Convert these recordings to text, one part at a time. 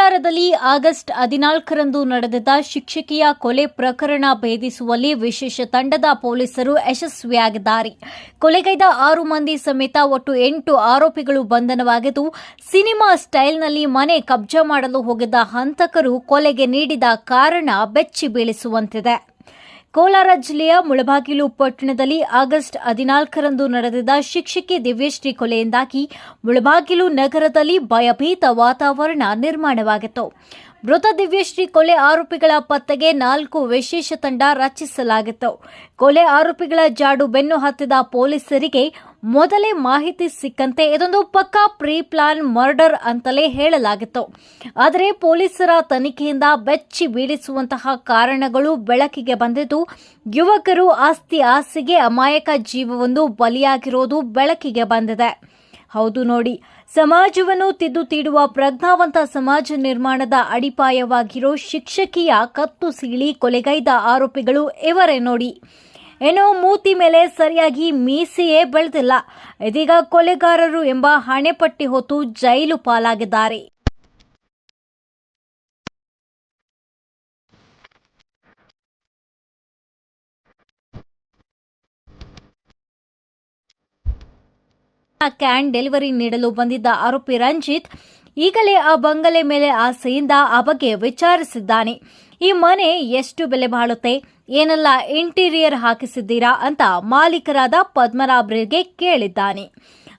ಕೋಲಾರದಲ್ಲಿ ಆಗಸ್ಟ್ ಹದಿನಾಲ್ಕರಂದು ನಡೆದಿದ್ದ ಶಿಕ್ಷಕಿಯ ಕೊಲೆ ಪ್ರಕರಣ ಭೇದಿಸುವಲ್ಲಿ ವಿಶೇಷ ತಂಡದ ಪೊಲೀಸರು ಯಶಸ್ವಿಯಾಗಿದ್ದಾರೆ. ಕೊಲೆಗೈದ ಆರು ಮಂದಿ ಸಮೇತ ಒಟ್ಟು ಎಂಟು ಆರೋಪಿಗಳು ಬಂಧನವಾಗಿದ್ದು, ಸಿನಿಮಾ ಸ್ಟೈಲ್ನಲ್ಲಿ ಮನೆ ಕಬ್ಜಾ ಮಾಡಲು ಹೋಗಿದ್ದ ಹಂತಕರು ಕೊಲೆಗೆ ನೀಡಿದ ಕಾರಣ ಬೆಚ್ಚಿ ಬೀಳಿಸುವಂತಿದೆ ಕೋಲಾರ ಜಿಲ್ಲೆಯ ಮುಳಬಾಗಿಲು ಪಟ್ಟಣದಲ್ಲಿ ಆಗಸ್ಟ್ ಹದಿನಾಲ್ಕರಂದು ನಡೆದಿದ್ದ ಶಿಕ್ಷಕಿ ದಿವ್ಯಶ್ರೀ ಕೊಲೆಯಿಂದಾಗಿ ಮುಳಬಾಗಿಲು ನಗರದಲ್ಲಿ ಭಯಭೀತ ವಾತಾವರಣ ನಿರ್ಮಾಣವಾಗಿತ್ತು. ಮೃತ ದಿವ್ಯಶ್ರೀ ಕೊಲೆ ಆರೋಪಿಗಳ ಪತ್ತೆಗೆ ನಾಲ್ಕು ವಿಶೇಷ ತಂಡ ರಚಿಸಲಾಗಿತ್ತು. ಕೊಲೆ ಆರೋಪಿಗಳ ಜಾಡು ಬೆನ್ನು ಹತ್ತಿದ ಪೊಲೀಸರಿಗೆ ಮೊದಲೇ ಮಾಹಿತಿ ಸಿಕ್ಕಂತೆ ಇದೊಂದು ಪಕ್ಕಾ ಪ್ರೀ ಪ್ಲಾನ್ ಮರ್ಡರ್ ಅಂತಲೇ ಹೇಳಲಾಗಿತ್ತು. ಆದರೆ ಪೊಲೀಸರ ತನಿಖೆಯಿಂದ ಬೆಚ್ಚಿ ಬೀಳಿಸುವಂತಹ ಕಾರಣಗಳು ಬೆಳಕಿಗೆ ಬಂದಿದ್ದು, ಯುವಕರು ಆಸ್ತಿ ಆಸೆಗೆ ಅಮಾಯಕ ಜೀವವೊಂದು ಬಲಿಯಾಗಿರೋದು ಬೆಳಕಿಗೆ ಬಂದಿದೆ. ಹೌದು ನೋಡಿ, ಸಮಾಜವನ್ನು ತಿದ್ದು ತೀಡುವ ಪ್ರಜ್ಞಾವಂತ ಸಮಾಜ ನಿರ್ಮಾಣದ ಅಡಿಪಾಯವಾಗಿರೋ ಶಿಕ್ಷಕಿಯ ಕತ್ತು ಸೀಳಿ ಕೊಲೆಗೈದ ಆರೋಪಿಗಳು ಇವರೇ ನೋಡಿ. ಏನೋ ಮೂತಿ ಮೇಲೆ ಸರಿಯಾಗಿ ಮೀಸೆಯೇ ಬೆಳೆದಿಲ್ಲ. ಇದೀಗ ಕೊಲೆಗಾರರು ಎಂಬ ಹಣೆಪಟ್ಟಿ ಹೊತ್ತು ಜೈಲು ಪಾಲಾಗಿದ್ದಾರೆ. ಕ್ಯಾನ್ ಡೆಲಿವರಿ ನೀಡಲು ಬಂದಿದ್ದ ಆರೋಪಿ ರಂಜಿತ್ ಈಗಲೇ ಆ ಬಂಗಲೆ ಮೇಲೆ ಆಸೆಯಿಂದ ಆ ಬಗ್ಗೆ ವಿಚಾರಿಸಿದ್ದಾನೆ. ಈ ಮನೆ ಎಷ್ಟು ಬೆಲೆ ಬಾಳುತ್ತೆ? ಏನೆಲ್ಲ ಇಂಟೀರಿಯರ್ ಹಾಕಿಸಿದ್ದೀರಾ ಅಂತ ಮಾಲೀಕರಾದ ಪದ್ಮನಾಭರಿಗೆ ಕೇಳಿದ್ದಾನೆ.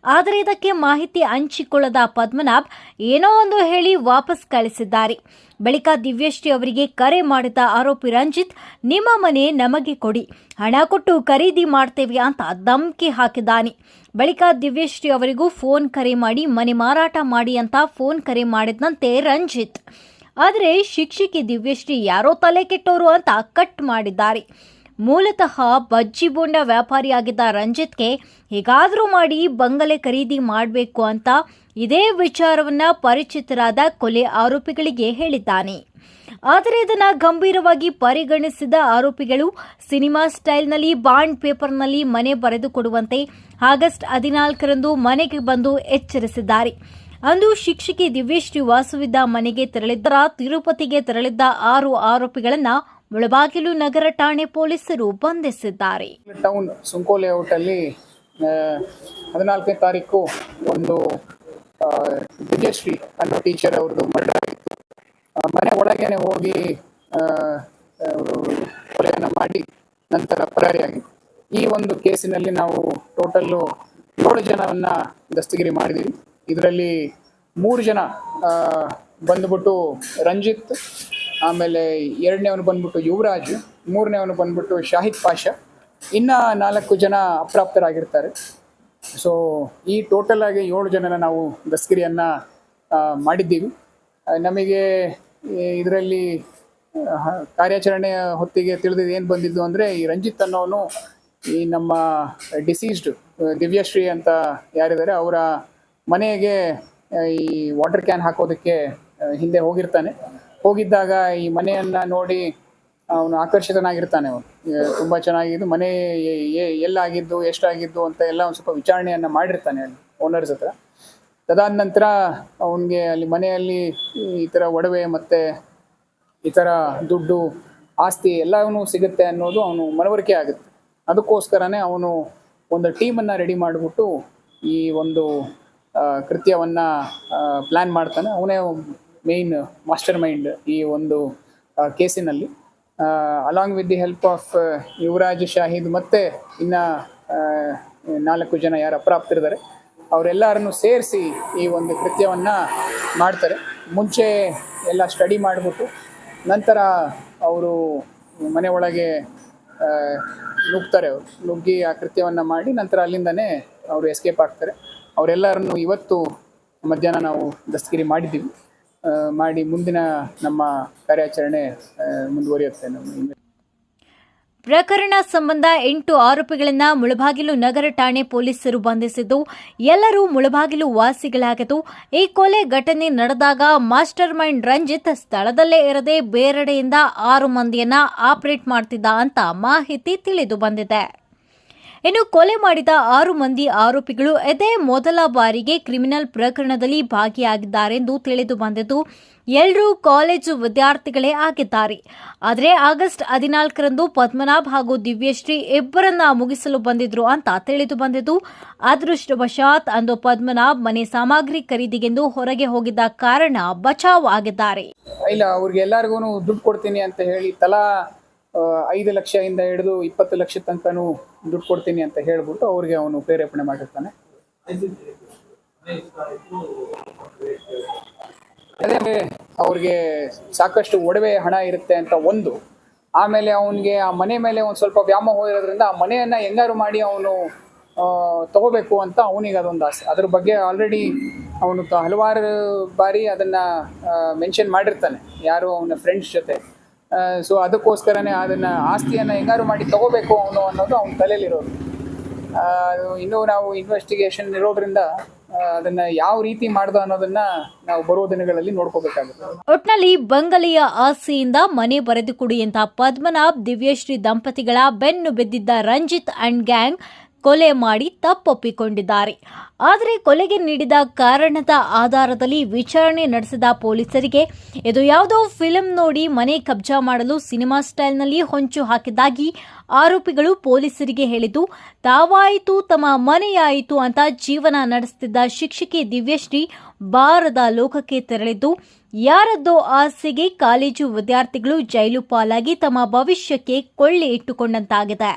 ಆದರೆ ಇದಕ್ಕೆ ಮಾಹಿತಿ ಹಂಚಿಕೊಳ್ಳದ ಪದ್ಮನಾಭ್ ಏನೋ ಒಂದು ಹೇಳಿ ವಾಪಸ್ ಕಳಿಸಿದ್ದಾರೆ. ಬಳಿಕ ದಿವ್ಯಶ್ರೀ ಅವರಿಗೆ ಕರೆ ಮಾಡಿದ ಆರೋಪಿ ರಂಜಿತ್, ನಿಮ್ಮ ಮನೆ ನಮಗೆ ಕೊಡಿ. ಹಣ ಕೊಟ್ಟು ಖರೀದಿ ಮಾಡ್ತೇವೆ ಅಂತ ಧಮ್ಕಿ ಹಾಕಿದ್ದಾನೆ. ಬಳಿಕ ದಿವ್ಯಶ್ರೀ ಅವರಿಗೂ ಫೋನ್ ಕರೆ ಮಾಡಿ ಮನೆ ಮಾರಾಟ ಮಾಡಿ ಅಂತ ಫೋನ್ ಕರೆ ಮಾಡಿದಂತೆ ರಂಜಿತ್. ಆದರೆ ಶಿಕ್ಷಕಿ ದಿವ್ಯಶ್ರೀ ಯಾರೋ ತಲೆ ಕೆಟ್ಟವರು ಅಂತ ಕಟ್ ಮಾಡಿದ್ದಾರೆ. ಮೂಲತಃ ಬಜ್ಜಿ ಬೋಂಡ ವ್ಯಾಪಾರಿಯಾಗಿದ್ದ ರಂಜಿತ್ಗೆ ಹೇಗಾದರೂ ಮಾಡಿ ಬಂಗಲೆ ಖರೀದಿ ಮಾಡಬೇಕು ಅಂತ ಇದೇ ವಿಚಾರವನ್ನು ಪರಿಚಿತರಾದ ಕೊಲೆ ಆರೋಪಿಗಳಿಗೆ ಹೇಳಿದ್ದಾನೆ. ಆದರೆ ಇದನ್ನು ಗಂಭೀರವಾಗಿ ಪರಿಗಣಿಸಿದ ಆರೋಪಿಗಳು ಸಿನಿಮಾ ಸ್ಟೈಲ್ನಲ್ಲಿ ಬಾಂಡ್ ಪೇಪರ್ನಲ್ಲಿ ಮನೆ ಬರೆದುಕೊಡುವಂತೆ ಆಗಸ್ಟ್ ಹದಿನಾಲ್ಕರಂದು ಮನೆಗೆ ಬಂದು ಎಚ್ಚರಿಸಿದ್ದಾರೆ. ಅಂದು ಶಿಕ್ಷಕಿ ದಿವ್ಯಶ್ರೀ ವಾಸವಿದ್ದ ಮನೆಗೆ ತೆರಳಿದ್ದ, ತಿರುಪತಿಗೆ ತೆರಳಿದ್ದ ಆರು ಆರೋಪಿಗಳನ್ನ ಮುಳಬಾಗಿಲು ನಗರ ಠಾಣೆ ಪೊಲೀಸರು ಬಂಧಿಸಿದ್ದಾರೆ. ಟೌನ್ ಸುಂಕೋ ಲೇಔಟಲ್ಲಿ ಹದಿನಾಲ್ಕನೇ ತಾರೀಕು ಒಂದು ದಿವ್ಯಶ್ರೀ ಅನ್ನೋ ಟೀಚರ್ ಅವ್ರದ್ದು ಮರ್ಡರ್ ಆಗಿತ್ತು. ಮನೆ ಒಳಗೇನೆ ಹೋಗಿ ಕೊಲೆಯನ್ನು ಮಾಡಿ ನಂತರ ಪರಾರಿಯಾಗಿತ್ತು ಈ ಒಂದು ಕೇಸಿನಲ್ಲಿ ನಾವು ಟೋಟಲ್ಲು ಏಳು ಜನವನ್ನ ದಸ್ತಗಿರಿ ಮಾಡಿದ್ದೀವಿ. ಇದರಲ್ಲಿ ಮೂರು ಜನ ಬಂದ್ಬಿಟ್ಟು ರಂಜಿತ್, ಆಮೇಲೆ ಎರಡನೇವನು ಬಂದ್ಬಿಟ್ಟು ಯುವರಾಜ್ ಮೂರನೇವನು ಬಂದ್ಬಿಟ್ಟು ಶಾಹಿದ್ ಪಾಷಾ. ಇನ್ನು ನಾಲ್ಕು ಜನ ಅಪ್ರಾಪ್ತರಾಗಿರ್ತಾರೆ. ಸೊ ಈ ಟೋಟಲ್ ಆಗಿ ಏಳು ಜನನ ನಾವು ದಸ್ಕರಿಯನ್ನು ಮಾಡಿದ್ದೀವಿ. ನಮಗೆ ಇದರಲ್ಲಿ ಕಾರ್ಯಾಚರಣೆಯ ಹೊತ್ತಿಗೆ ತಿಳಿದಿದ್ದು ಏನು ಬಂದಿದ್ದು ಅಂದರೆ, ಈ ರಂಜಿತ್ ಅನ್ನೋನು ಈ ನಮ್ಮ ಡಿಸೀಸ್ಡ್ ದಿವ್ಯಶ್ರೀ ಅಂತ ಯಾರಿದ್ದಾರೆ, ಅವರ ಮನೆಗೆ ಈ ವಾಟರ್ ಕ್ಯಾನ್ ಹಾಕೋದಕ್ಕೆ ಹಿಂದೆ ಹೋಗಿರ್ತಾನೆ. ಹೋಗಿದ್ದಾಗ ಈ ಮನೆಯನ್ನ ನೋಡಿ ಅವನು ಆಕರ್ಷಿತನಾಗಿರ್ತಾನೆ ಅವನು. ತುಂಬ ಚೆನ್ನಾಗಿದ್ದು, ಮನೆ ಎಲ್ಲಾಗಿದ್ದು, ಎಷ್ಟಾಗಿದ್ದು ಅಂತ ಎಲ್ಲ ಒಂದು ಸ್ವಲ್ಪ ವಿಚಾರಣೆಯನ್ನು ಮಾಡಿರ್ತಾನೆ ಅಲ್ಲಿ ಓನರ್ಸ್ ಹತ್ರ. ತದಾದ ನಂತರ ಅವನಿಗೆ ಅಲ್ಲಿ ಮನೆಯಲ್ಲಿ ಈ ಥರ ಒಡವೆ ಮತ್ತು ಈ ಥರ ದುಡ್ಡು, ಆಸ್ತಿ ಎಲ್ಲವೂ ಸಿಗುತ್ತೆ ಅನ್ನೋದು ಅವನು ಮನವರಿಕೆ ಆಗುತ್ತೆ. ಅದಕ್ಕೋಸ್ಕರನೇ ಅವನು ಒಂದು ಟೀಮನ್ನು ರೆಡಿ ಮಾಡಿಬಿಟ್ಟು ಈ ಒಂದು ಕೃತ್ಯವನ್ನ ಪ್ಲ್ಯಾನ್ ಮಾಡ್ತಾನೆ. ಅವನೇ ಮೇನ್ ಮಾಸ್ಟರ್ ಮೈಂಡ್ ಈ ಒಂದು ಕೇಸಿನಲ್ಲಿ. Along with the help of Yuvraj Shahid ಮತ್ತೆ ಇನ್ನ ನಾಲ್ಕು ಜನ ಯಾರು ಅಪ್ರಾಪ್ತಿರ್ತಾರೆ ಅವರೆಲ್ಲರನ್ನು ಸೇರಿಸಿ ಈ ಒಂದು ಕೃತ್ಯವನ್ನ ಮಾಡ್ತಾರೆ. ಮುಂಚೆ ಎಲ್ಲ ಸ್ಟಡಿ ಮಾಡಿಬಿಟ್ಟು, ನಂತರ ಅವರು ಮನೆ ಒಳಗೆ ನುಗ್ತಾರೆ ಅವರು. ನುಗ್ಗಿ ಆ ಕೃತ್ಯವನ್ನು ಮಾಡಿ ನಂತರ ಅಲ್ಲಿಂದನೇ ಅವರು ಎಸ್ಕೇಪ್ ಆಗ್ತಾರೆ. ಅವರೆಲ್ಲರನ್ನು ಇವತ್ತು ಮಧ್ಯಾಹ್ನ ನಾವು ದಸ್ತಗಿರಿ ಮಾಡಿದ್ದೀವಿ. ಮಾಡಿ ಮುಂದಿನ ನಮ್ಮ ಕಾರ್ಯಾಚರಣೆ ಮುಂದುವರಿಯುತ್ತೆ ನಮ್ಮ ಪ್ರಕರಣ ಸಂಬಂಧ ಎಂಟು ಆರೋಪಿಗಳನ್ನು ಮುಳಬಾಗಿಲು ನಗರ ಠಾಣೆ ಪೊಲೀಸರು ಬಂಧಿಸಿದ್ದು, ಎಲ್ಲರೂ ಮುಳಬಾಗಿಲು ವಾಸಿಗಳಾಗಿದ್ದು, ಈ ಕೊಲೆ ಘಟನೆ ನಡೆದಾಗ ಮಾಸ್ಟರ್ ಮೈಂಡ್ ರಂಜಿತ್ ಸ್ಥಳದಲ್ಲೇ ಇರದೆ ಬೇರೆಡೆಯಿಂದ ಆರು ಮಂದಿಯನ್ನ ಆಪರೇಟ್ ಮಾಡ್ತಿದ್ದ ಅಂತ ಮಾಹಿತಿ ತಿಳಿದು ಬಂದಿದೆ. ಇನ್ನು ಕೊಲೆ ಮಾಡಿದ ಆರು ಮಂದಿ ಆರೋಪಿಗಳು ಇದೇ ಮೊದಲ ಬಾರಿಗೆ ಕ್ರಿಮಿನಲ್ ಪ್ರಕರಣದಲ್ಲಿ ಭಾಗಿಯಾಗಿದ್ದಾರೆಂದು ತಿಳಿದು ಬಂದಿದ್ದು ಎಲ್ಲರೂ ಕಾಲೇಜು ವಿದ್ಯಾರ್ಥಿಗಳೇ ಆಗಿದ್ದಾರೆ. ಆದರೆ ಆಗಸ್ಟ್ ಹದಿನಾಲ್ಕರಂದು ಪದ್ಮನಾಭ್ ಹಾಗೂ ದಿವ್ಯಶ್ರೀ ಇಬ್ಬರನ್ನ ಮುಗಿಸಲು ಬಂದಿದ್ರು ಅಂತ ತಿಳಿದು ಬಂದಿದ್ದು, ಅದೃಷ್ಟವಶಾತ್ ಅಂದು ಪದ್ಮನಾಭ್ ಮನೆ ಸಾಮಗ್ರಿ ಖರೀದಿಗೆಂದು ಹೊರಗೆ ಹೋಗಿದ್ದ ಕಾರಣ ಬಚಾವ್ ಆಗಿದ್ದಾರೆ. ಇಲ್ಲ ಅವ್ರಿಗೆ ಎಲ್ಲರಿಗೂ ದುಡ್ಡು ಕೊಡ್ತೀನಿ ಅಂತ ಹೇಳಿ ತಲಾ ಐದು ಲಕ್ಷದಿಂದ ಹಿಡಿದು ಇಪ್ಪತ್ತು ಲಕ್ಷ ತನಕನೂ ದುಡ್ಡು ಕೊಡ್ತೀನಿ ಅಂತ ಹೇಳ್ಬಿಟ್ಟು ಅವ್ರಿಗೆ ಅವನು ಪ್ರೇರೇಪಣೆ ಮಾಡಿರ್ತಾನೆ. ಅದೇ ಅವ್ರಿಗೆ ಸಾಕಷ್ಟು ಒಡವೆ ಹಣ ಇರುತ್ತೆ ಅಂತ ಒಂದು. ಆಮೇಲೆ ಅವನಿಗೆ ಆ ಮನೆ ಮೇಲೆ ಒಂದು ಸ್ವಲ್ಪ ವ್ಯಾಮೋಹ ಇರೋದ್ರಿಂದ ಆ ಮನೆಯನ್ನ ಹೆಂಗಾರು ಮಾಡಿ ಅವನು ತಗೋಬೇಕು ಅಂತ ಅವನಿಗೆ ಅದೊಂದು ಆಸೆ. ಅದ್ರ ಬಗ್ಗೆ ಆಲ್ರೆಡಿ ಅವನು ಹಲವಾರು ಬಾರಿ ಅದನ್ನ ಮೆನ್ಷನ್ ಮಾಡಿರ್ತಾನೆ. ಯಾರು ಅವನ ಫ್ರೆಂಡ್ಸ್ ಜೊತೆ. ಸೊ ಅದಕ್ಕೋಸ್ಕರನೇ ಅದನ್ನು ಆಸ್ತಿಯನ್ನು ಹೆಂಗಾರು ಮಾಡಿ ತಗೋಬೇಕು ಅನ್ನೋ ಅನ್ನೋದು ಅವನ ತಲೆಯಲ್ಲಿರೋದು. ಇನ್ನೂ ನಾವು ಇನ್ವೆಸ್ಟಿಗೇಷನ್ ಇರೋದ್ರಿಂದ ಅದನ್ನ ಯಾವ ರೀತಿ ಮಾಡ್ದ ಅನ್ನೋದನ್ನ ನಾವು ಬರೋ ದಿನಗಳಲ್ಲಿ ನೋಡ್ಕೋಬೇಕಾಗುತ್ತೆ. ಒಟ್ನಲ್ಲಿ ಬಂಗಲೆಯ ಆಸೆಯಿಂದ ಮನೆ ಬರೆದುಕೊಡಿ ಅಂತ ಪದ್ಮನಾಭ್ ದಿವ್ಯಶ್ರೀ ದಂಪತಿಗಳ ಬೆನ್ನು ಬಿದ್ದಿದ್ದ ರಂಜಿತ್ ಅಂಡ್ ಗ್ಯಾಂಗ್ ಕೊಲೆ ಮಾಡಿ ತಪ್ಪೊಪ್ಪಿಕೊಂಡಿದ್ದಾರೆ. ಆದರೆ ಕೊಲೆಗೆ ನೀಡಿದ ಕಾರಣದ ಆಧಾರದಲ್ಲಿ ವಿಚಾರಣೆ ನಡೆಸಿದ ಪೊಲೀಸರಿಗೆ ಇದು ಯಾವುದೋ ಫಿಲಂ ನೋಡಿ ಮನೆ ಕಬ್ಜಾ ಮಾಡಲು ಸಿನಿಮಾ ಸ್ಟೈಲ್ನಲ್ಲಿ ಹೊಂಚು ಹಾಕಿದ್ದಾಗಿ ಆರೋಪಿಗಳು ಪೊಲೀಸರಿಗೆ ಹೇಳಿದ್ದು, ತಾವಾಯಿತು, ತಮ್ಮ ಮನೆಯಾಯಿತು ಅಂತ ಜೀವನ ನಡೆಸುತ್ತಿದ್ದ ಶಿಕ್ಷಕಿ ದಿವ್ಯಶ್ರೀ ಬಾರದ ಲೋಕಕ್ಕೆ ತೆರಳಿದ್ದು, ಯಾರದ್ದೋ ಆಸೆಗೆ ಕಾಲೇಜು ವಿದ್ಯಾರ್ಥಿಗಳು ಜೈಲು ಪಾಲಾಗಿ ತಮ್ಮ ಭವಿಷ್ಯಕ್ಕೆ ಕೊಳ್ಳೆ ಇಟ್ಟುಕೊಂಡಂತಾಗಿದೆ.